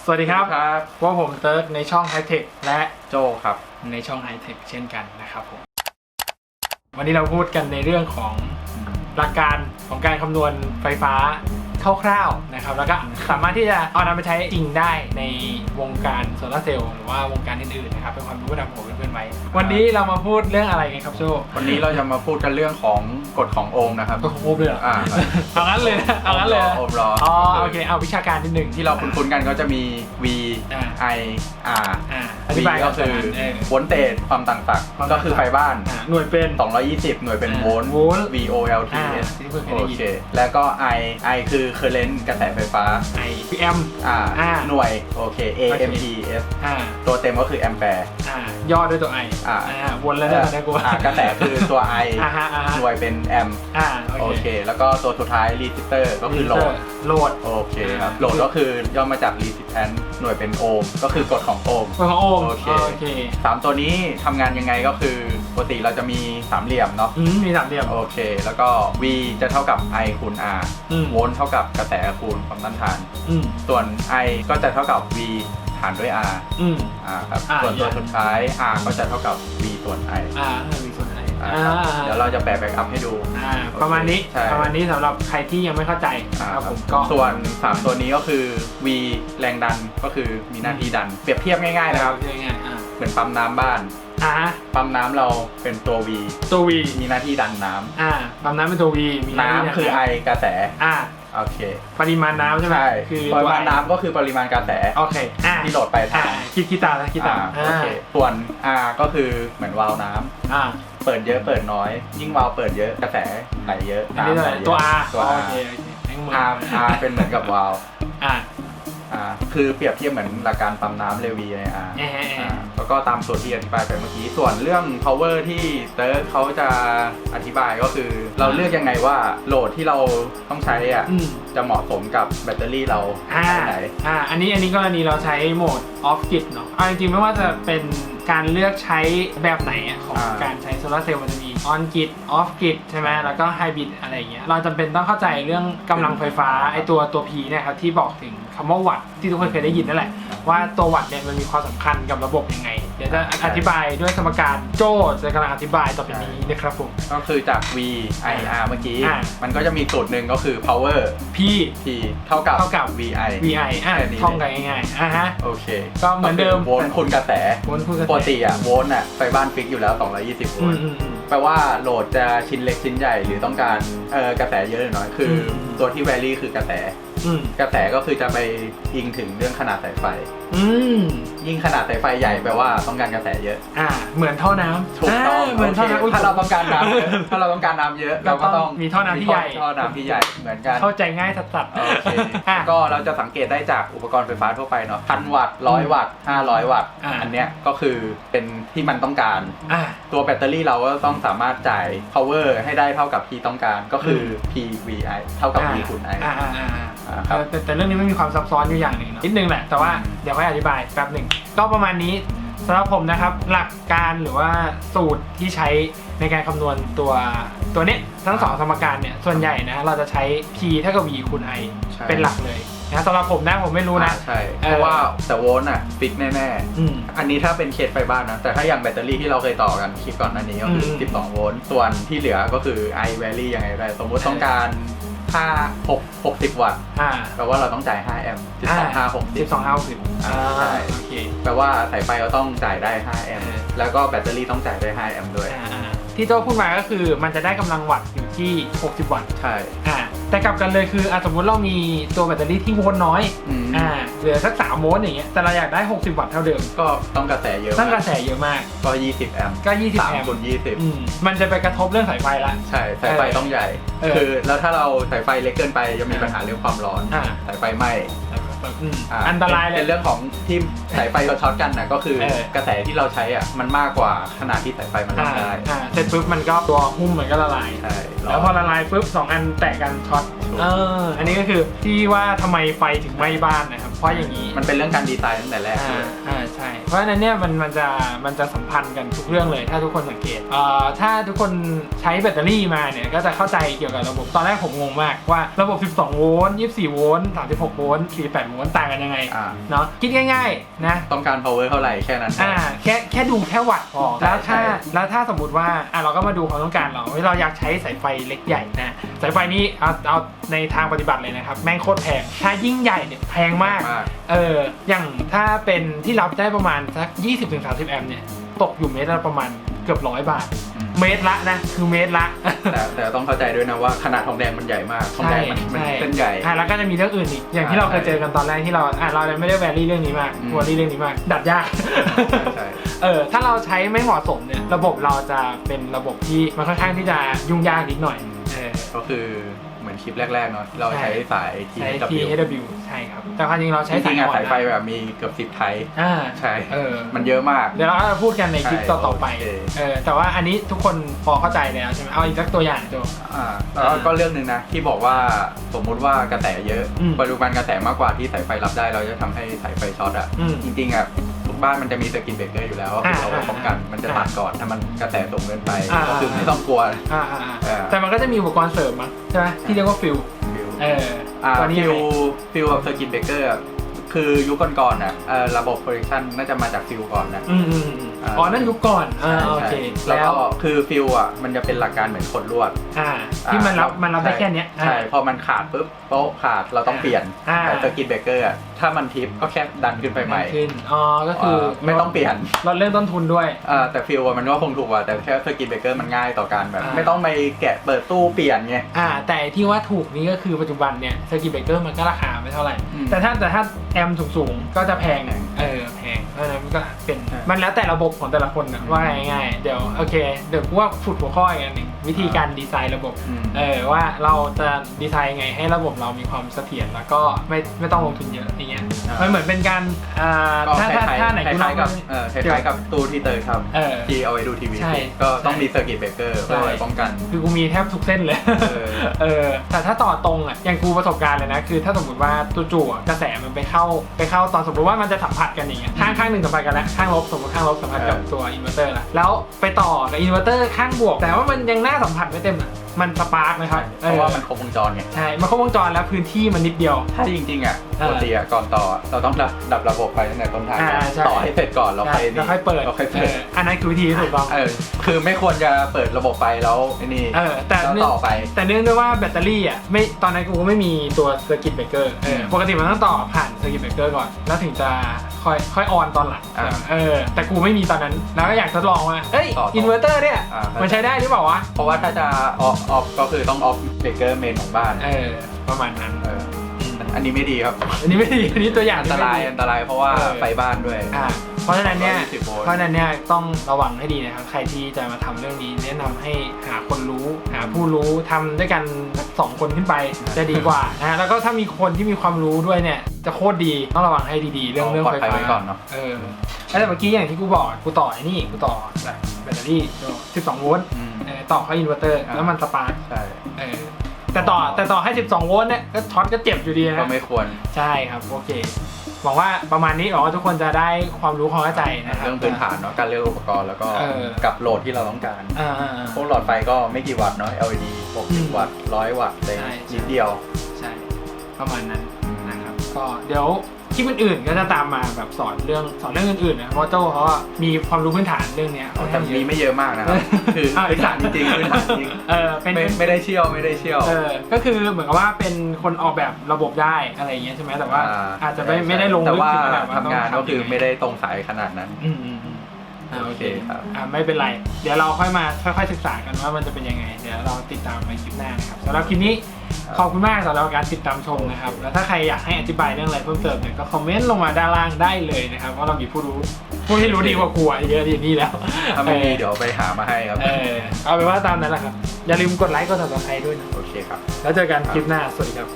สวัสดีครับครับพวกผมเติร์ดในช่องไฮเทคและโจครับ ในช่องไฮเทคเช่นกันนะครับผม วันนี้เราพูดกันในเรื่องของหลักการของการคำนวณไฟฟ้า คร่าวๆนะครับแล้วก็สามารถที่จะเอานำไปใช้จริงได้ในวงการโซลาร์เซลล์หรือว่าวงการอื่นๆนะครับเป็นความรู้นำของเพื่อนๆไว้วันนี้เรามาพูดเรื่องอะไรกันครับโจวันนี้เราจะมาพูดกันเรื่องของกฎของโอห์มนะครับก็ครบเลยเหรออ่าเอางั้นเลยนะเอางั้นเลยนะโอห์มรออ๋อโอโอเคเคเอาวิชาการนิดหนึ่งที่เราคุ้นๆกันก็จะมี V อ่า I R อ่าอ V ธิบายก็คือเออ โวลต์เตจความต่างความๆก็คือไฟบ้าน อ่าหน่วยเป็น 220 หน่วยเป็นอ่าโวลต์ โวลต์ V O L T อ่า S ที่เพิ่งเคยโอได้ยิน เค แล้วก็ I I คือ current กระแสไฟฟ้า ไอพีแอม อ่า อ่าหน่วย โอเค A โอเค M P S อ่า ตัวเต็มก็คือแอมแปร์ อ่า ย่อด้วยตัวไออ่า วนแล้วเนี่ยนะกูว่าอ่ากระแสคือตัว I อ่าฮะอ่าฮะหน่วยเป็นแอมอ่าโอเค แล้วก็ตัวสุดท้าย resistor ก็คือโหลด โหลด โอเคครับ โหลดก็คือย่อมาจาก resistance หน่วยเป็นโอห์มก็คือกฎของโอห์มตัวของโอมโอเค โอเคสามตัวนี้ทำงานยังไงก็คือปกติเราจะมีสามเหลี่ยมเนาะอืมมีสามเหลี่ยมโอเค แล้วก็ V จะเท่ากับ I คูณ R อืมโวลต์เท่ากับกระแสคูณความต้านทาน อืมส่วน I ก็จะเท่ากับ V หารด้วย R อืม อ่าครับอ่าส่วนตัวอย่าง สุดท้าย R ก็จะเท่ากับ V ส่วน I อ่ามีส่ว นไหนอ่าอ่าครับเดี๋ยวเราจะแปะแบ็กอัพให้ดู อ่าประมาณนี้ใช่ ประมาณนี้สำหรับใครที่ยังไม่เข้าใจอ่าครับคผรับมก็ ส่วน 3 ตัวนี้ก็คือ V แรงดันก็คือมีหน้าที่ดัน เปรียบเทียบง่ายๆนะครับเรียกง่ายๆอ่าเหมือนปั๊มน้ำบ้าน อ่าปั๊มน้ำเราเป็นตัว V ตัววีมีหน้าที่ดันน้ำอ่าปั๊มน้ำเป็นตัววีมีน้ำคือ I กระแส อ่า โอเคปริมาณน้ำใช่ไหมใช่คือปริมาณตัว I น้ำก็คือปริมาณกระแสโอเคอ่าที่โหลดไปอ่าทางคิดคิดตามนะคิดตามอ่าโอเคส่วน R ก็คือเหมือนวาล์วน้ำอ่า เปิดเยอะเปิดน้อย ยิ่งวาล์วเปิดเยอะกระแสไหลเยอะอันนี้น้ำตัวไหไหลนเยอะตัว R ตัวโอ R เคโอเคให้มือ R R เป็นเหมือนกับวาล์ว อ่า อ่าคือเปรียบเทียบเหมือนหลักการปั๊มน้ำเรวีใน R เอ๊ะเอ๊ะเอ๊ะอ่าแล้วก็ตามส่วนที่อธิบายไปเมื่อกี้ ส่วนเรื่อง power ที่เติร์ดเขาจะอธิบายก็คือ เราเลือกยังไงว่าโหลดที่เราต้องใช้อะอืมจะเหมาะสมกับแบตเตอรี่เราอ่าแค่ไหน อ่าอันนี้อันนี้กรณีเราใช้โหมด off grid เนาะเอาจริงๆไม่ว่าจะเป็นการเลือกใช้แบบไหนอะของอ่า การใช้โซลาร์เซลล์มันจะมี on grid off grid ใช่ไหมแล้วก็ hybrid อะไรอย่างเงี้ยเราจำเป็นต้องเข้าใจเรื่องกำลังไฟฟ้าไอตัวตัว P เนี่ยครับที่บอกถึงคำว่าวัตต์ที่ทุกคนเคยได้ยินนั่นแหละ ว่าตัววัตต์เนี่ยมันมีความสำคัญกับระบบยังไง เดี๋ยวจะอธิบายด้วยสมการโจ้จะกำลังอธิบายต่อไปนี้นะครับผม ก็คือจาก V I R เมื่อกี้ อ่ามันก็จะมีสูตรหนึ่งก็คือ power P P เท่ากับ เท่ากับ VI VI อะแค่นี้ท่องกันง่ายๆอะฮะ โอเคก็เหมือนเดิม โวลต์คูณกระแสโวลต์คูณกระแสปกติอะโวลต์อะไฟบ้านฟิกอยู่แล้ว 220 โวอืลมต์ อืมอืม แปลว่าโหลดจะชิ้นเล็กชิ้นใหญ่หรือต้องการเอ่อกระแสเยอะหรือน้อยคืออมตัวที่แวรี่คือกระแส อืมกระแสก็คือจะไปอิงถึงเรื่องขนาดสายไฟ อืมยิ่งขนาดสายไฟใหญ่แปลว่าต้องการกระแสเยอะอ่า เหมือนท่อน้ำถูกต้องาเหมือนท่อน้ำโออุ๊ยเคถ้าเราต้องการน้ำเยอะถ้าเราต้องการน้ำเยอะก็เราก็ต้ต้อองงมีท่อน้ำที่ใหญ่ท่อน้ำที่ใหญ่เหมือนกัน เข้าใจง่ายสัดๆโอเคอะ ก็เราจะสังเกตได้จากอุปกรณ์ไฟฟ้าทั่วไปเนาะพันวัตต์ร้อยวัตต์ห้าร้อยวัตต์อ่า อันเนี้ยก็คือเป็นที่มันต้องการ อ่า ตัวแบตเตอรี่เราก็ต้องสามารถจ่าย power ให้ได้เท่ากับที่ต้องการก็คือ PVI เท่ากับ V คูณ I อ่าอ่าอ่าอ่าอ่า ครับ แต่แต่เรื่องนี้ไม่มีความซับซ้อนอยู่อย่างหนึ่งเนอะนิดนึงแหละ แต่ว่าเดี๋ยวค่อยอธิบายแป๊บหนึ่ง ก็ประมาณนี้สำหรับผมนะครับ หลักการหรือว่าสูตรที่ใช้ในการคำนวณตัวตัวเนี้ยทั้งสองสมการเนี่ย ส่วนใหญ่นะ เราจะใช้ P เท่ากับ V คูณ I ใช่ เป็นหลักเลยนะสำหรับผมนะผมไม่รู้นะ อ่าใช่เออ เพราะว่าแต่โวลต์อะฟิกแน่อืม ๆ อันนี้ถ้าเป็นเคสไฟบ้านนะ แต่ถ้าอย่างแบตเตอรี่ที่เราเคยต่อกันคลิปก่อนหน้านี้ก็คือม12 โวลต์ส่วนที่เหลือก็คือ I vary ยังไงก็ได้ สมมุติต้องการ ค่า6 60 วัตต์อ่าแปลว่าเราต้องจ่าย 5 แอมป์12 5 60สิบสองห้าสิบอ่าใช่โอเคแปลว่าสายไฟก็ต้องจ่ายได้ 5 แอมป์เออ แล้วก็แบตเตอรี่ต้องจ่ายได้ 5 แอมป์ด้วย อ่าที่โจ้พูดมาก็คือมันจะได้กำลังวัตต์อยู่ที่ 60 วัตต์ใช่ อ่า แต่กลับกันเลยคืออะสมมติเรามีตัวแบตเตอรี่ที่โวลต์น้อยอืม อ่าเหลือสัก3โวลต์อย่างเงี้ยแต่เราอยากได้ 60 วัตต์เท่าเดิมก็ต้องกระแสเยอะตั้งกมาระกแสเยอะมากก็ 20 แอมป์ก็ 20สามแอมป์คูณ20อืมมันจะไปกระทบเรื่องสายไฟละใช่ สายไฟต้องใหญ่ เออคือแล้วถ้าเราสายไฟเล็กเกินไปจะมีปัญหาเรื่องความร้อน อ่า สายไฟไหม้ อืมอ่าอันตรายเลเป็ย นเรื่องของที่สายไฟเราช็อตกันนะก็คือเออ กระแสที่เราใช้อะมันมากกว่าขนาดที่สายไฟมันรับอ่าได้อ่าเสร็จปุ๊บมันก็ตัวหุ้มมันก็ละลาย ใช่แล้วพอละลายปุ๊บสองอันแตะกันช็อตถูกเออ อันนี้ก็คือที่ว่าทำไมไฟถึงไหม้บ้านนะครับเพ ราะอย่างนี้มันเป็นเรื่องการดีไซน์ตั้งแต่แรกอ่าเลยอ่าใช่ เพราะฉะนั้นเนี่ยมันมันจะมันจะสัมพันธ์กันทุกเรื่องเลย ถ้าทุกคนสังเกตเอ่อถ้าทุกคนใช้แบตเตอรี่มาเนี่ยก็จะเข้าใจเกี่ยวกับระบบตอนแรกผมงงมากว่าระบบ 12 โวลต์ 24 โวลต์ 36 โวลต์ 48 โวลต์ต่างกันยังไงอ่า เนาะคิดง่ายๆนะ ต้องการ power เท่าไหร่แค่นั้นพออ่าแค่แค่ดูแค่วัตต์พอใช่แล้วถ้าใช่ แล้วถ้าสมมติว่าอะเราก็มาดูความต้องการเราเฮ้ยเราอยากใช้สายไฟเล็กใหญ่นะสายไฟนี้เอาเอาในทางปฏิบัติเลยนะครับ แม่งโคตรแพงถ้ายิ่งใหญ่เนี่ยแพงมาก มาก เออ อย่างถ้าเป็นที่รับได้ประมาณสัก 20-30 แอมป์เนี่ย ตกอยู่เมตรละประมาณเกือบร้อยบาท อืม เมตรละนะ คือเมตรละ แต่แต่ต้องเข้าใจด้วยนะว่าขนาดทองแดงมันใหญ่มากทองแดงมันมันเส้นใหญ่ อะแล้วก็จะมีเรื่องอื่นอีก อย่างที่เราเคยเจอกันตอนแรกที่เราอะเราไม่ได้แวรี่เรื่องนี้มากอืม วอรี่เรื่องนี้มาก ดัดยาก ใช่ เออ ถ้าเราใช้ไม่เหมาะสมเนี่ย ระบบเราจะเป็นระบบที่มันค่อนข้างที่จะยุ่งยากนิดหน่อย เออ ก็คือเหมือนคลิปแรกๆเนาะเราใช่ใช้สายที่ใช้กับ THW ใช่ ครับ แต่ความจริงเราใช้ใช้จริงๆอะอ่อนสายไฟนะแบบมีเกือบสิบไทย อ่าใช่ เออ มันเยอะมาก เดี๋ยวเราก็จะพูดกันในคลิปใช่ต่อๆไปโอเค เออ แต่ว่าอันนี้ทุกคนพอเข้าใจแล้วใช่ไหมเอาอีกสักตัวอย่างดูอ่าแล้วก็เรื่องหนึ่งนะ ที่บอกว่าสมมุติว่ากระแสเยอะอืมปริมาณกระแสมากกว่าที่สายไฟรับได้ เราจะทำให้สายไฟช็อตอะ อืมจริงๆอะทุกบ้านมันจะมีสกินเบรกเกอร์อยู่แล้วก็คือเอาไว้ป้องกัน มันจะตัดก่อนถ้ามันกระแสสูงเกินไปอ่า ก็คือไม่ต้องกลัว อ่าอ่าอ่าเออแต่มันก็จะมีอุปกรณ์เสริมมั้งใช่ไหมที่เรียกว่าฟิลฟิลเอออ่า ตัวนี้ฟิยังลไงฟิลกับสกินเบรกเกอร์คือยุคก่อนๆอะเอ่อระบบ protection น่าจะมาจากฟิลก่อนนะ อืมอืมอืม อ่าอ๋อนั่นยุคก่อนอ่าโอเคใช่แล้วแล้วก็คือฟิลอะมันจะเป็นหลักการเหมือนขดลวด อ่า ที่มันรับอ่ามันรับได้ใช่แค่เนี้ยใช่ พอมันขาดปุ๊บโต๊ะขาดเราต้องเปลี่ยนอ่า แต่สกินเบรกเกอร์อะถ้ามันทิปก็แค่ดันขึ้นไปใหม่ขึ้นอ๋อก็คือเออไม่ต้องเปลี่ยนลดเรื่องต้นทุนด้วย อ่าแต่ฟิลอะมันก็คงถูกกว่าแต่แค่สกินเบรกเกอร์มันง่ายต่อการแบบ อ่า ไม่ต้องไปแกะเปิดตู้เปลี่ยนไง อ่า แต่ที่ว่าถูกนี่ก็คือปัจจุบันเนี่ยสกิเบเกอร์มันก็ราคาไม่เท่าไหร่ อืมแต่ถ้าแต่ถ้าแอมสูงๆ ก็จะแพงแพง เออแพง เพราะฉะนั้นมันก็เป็นใช่มันแล้วแต่ระบบของแต่ละคนนะอืมว่าง่ายๆเดี๋ยวโอเค เดี๋ยวกูว่าฝึกหัวข้ออีกอันหนึ่ง วิธีการดีไซน์ระบบอืม เออว่าเราจะดีไซน์ยังไงให้ระบบเรามีความเสถียรแล้วก็ไม่ไม่ต้องลงทุนเยอะอย่างเงี้ยอ่ามัมันเหมือนเป็นการอ่าก็ถ้าคถ้าล้ายถ้าไหนๆคกูล้ายๆกับเล่เออคล้ายๆกับตู้ที่เตยทเออำที่เอาไว้ดูทีวี ใช่ก็ต้องใช่มีสกินเบรกเกอร์เพื่อไว้ป้องกัน คือกูมีแทบทุกเส้นเลย เออ เออ แต่ถ้าต่อตรงอะ อย่างกูประสบการณ์เลยนะ คือถ้าสมมติว่าจู่ๆอะกระแสมันไปเข้าไปเข้าตอนสมมติว่ามันจะสัมผัสกันอย่างเงี้ย ข้างข้างหนึ่งสัมผัสกันแล้ว ข้างลบสมมติข้างลบสัมผัสกับเออ ตัวอินเวอร์เตอร์ละแล้วไปต่อกับอินเวอร์เตอร์ข้างบวก แต่ว่ามันยังหน้าาสัมผัสไว้เต็มอะ มันสปาร์กนะครับเพราะว่ามันครบวงจรไงใช่มันครบวงจรแล้วพื้นที่มันนิดเดียว ถ้าจริงๆอะเอปอกติอะก่อนต่อเราต้องดับดับระบบไปตั้งแต่ต้นทางอ่าใช่ต่อให้เสร็จก่อนเราค่อยแล้วค่อยเปิดเราค่อยเอเปิดออันนั้นคือวิธีที่ถูกต้องเออคือไม่ควรจะเปิดระบบไปแล้วไอ้นี่เออแต่แล้วเนื่องต่อไป แต่เนื่องด้วยว่าแบตเตอรี่อะไม่ตอนนั้นกูก็ไม่มีตัวเซอร์กิตเบรกเกอร์เอออืมปกติมันต้องต่อผ่านเซอร์กิตเบรกเกอร์ก่อน แล้วถึงจะค่อยค่อยออนตอนหลังอ่าเออแต่กูไม่มีตอนนั้นแล้วก็อยากทดลองว่าเอ้ยต่อต่ออิอินเวอร์เตอร์เนี่ยอ่ามัมันใช้ได้หรือเปล่าวะเพราะว่าถ้าจะออฟออฟก็คือต้องออฟเบรกเกอร์เมนของบ้านเออประมาณนั้นเอออันนี้ไม่ดีครับ อันนี้ไม่ดี อันนี้ตัวอย่างอันที่ตไม่รายดีอันตรายเพราะว่าเออไฟบ้านด้วยอ่าเพราะฉะนั้นเนี่ย120โวลต์เพราะฉะนั้นเนี่ยต้องระวังให้ดีนะครับ ใครที่จะมาทำเรื่องนี้แนะนำให้หาคนรู้ หาผู้รู้ทำด้วยกันสักสองคนขึ้นไปจะดีกว่านะฮะแล้วก็ถ้ามีคนที่มีความรู้ด้วยเนี่ย จะโคตรดีต้องระวังให้ดีๆ เรื่องเรื่องปลอไฟดภัยฟ้าไว้ก่อนเนอะเออแล้วแต่เมื่อกี้อย่างที่กูบอก กูต่อไอ้นี่ กูต่อแบบแบตเตอรี่ 12 โวลต์อืมเออ ต่อเข้าอินเวอร์เตอร์อ่าแล้วมันสปาร์คใช่เออแต่ต่อแต่ต่อให้ 12 โวลต์เนี่ยก็ช็อตก็เจ็บอยู่ดีนะก็ไม่ควรใช่ครับ โอเคหวังว่าประมาณนี้หวังว่าทุกคนจะได้ความรู้ความเข้าใจนะครับ เรื่องพื้นฐานเนาะการเลือกอุปกรณ์แล้วก็เออ กับโหลดที่เราต้องการ อ่าอ่าอ่าพวกหลอดไฟก็ไม่กี่วัตต์เนาะ LED อืม60 วัตต์ 100 วัตต์เลยใช่นิดเดียวใช่ ประมาณนั้นนะครับ ก็เดี๋ยวคลิปอื่นๆก็จะตามมาแบบสอนเรื่องสอนเรื่องอื่นๆนะเพราะว่าโจ้เขาอะมีความรู้พื้นฐานเรื่องเนี้ยค่อนแต่ข้างเยมีอะ ไม่เยอะมากนะครับ คืออ่าพื้นฐานจริงๆพื้นฐานจริงเออเป็นไม่เป็น ไม่ได้เชี่ยวไม่ได้เชี่ยว เออ ก็คือเหมือนกับว่าเป็นคนออกแบบระบบได้อะไรอย่างเงี้ยใช่ไหมแต่ว่าอาจจะไม่ใช่ไม่ได้ลงแต่ลึกว่าถึงขนาดว่าทำงานต้ก็คือไม่ได้ตรงสายขนาดนั้น อืมอืมอืม อ่าโอเคโอเคครับ อ่าไม่เป็นไร เดี๋ยวเราค่อยมาค่อยๆศึกษากันว่ามันจะเป็นยังไง เดี๋ยวเราติดตามในคลิปหน้านะครับสำหรับคลิปนี้ขอบคุณมากสำหรับการติดตามชมนะครับ แล้วถ้าใครอยากให้อธิบายเรื่องอะไรเพิ่มเติมเนี่ยก็คอมเมนต์ลงมาด้านล่างได้เลยนะครับ เพราะเรามีผู้รู้ผู้ที่รู้ดีกว่ากูอะเยอะดีนี่แล้วถ้าไม่มีเออเดี๋ยวไปหามาให้ครับ เออเอาเป็นว่าตามนั้นแหละครับ อย่าลืมกดไลค์กด subscribe ด้วยนะ โอเคครับ แล้วเจอกันคลิปหน้า สวัสดีครับ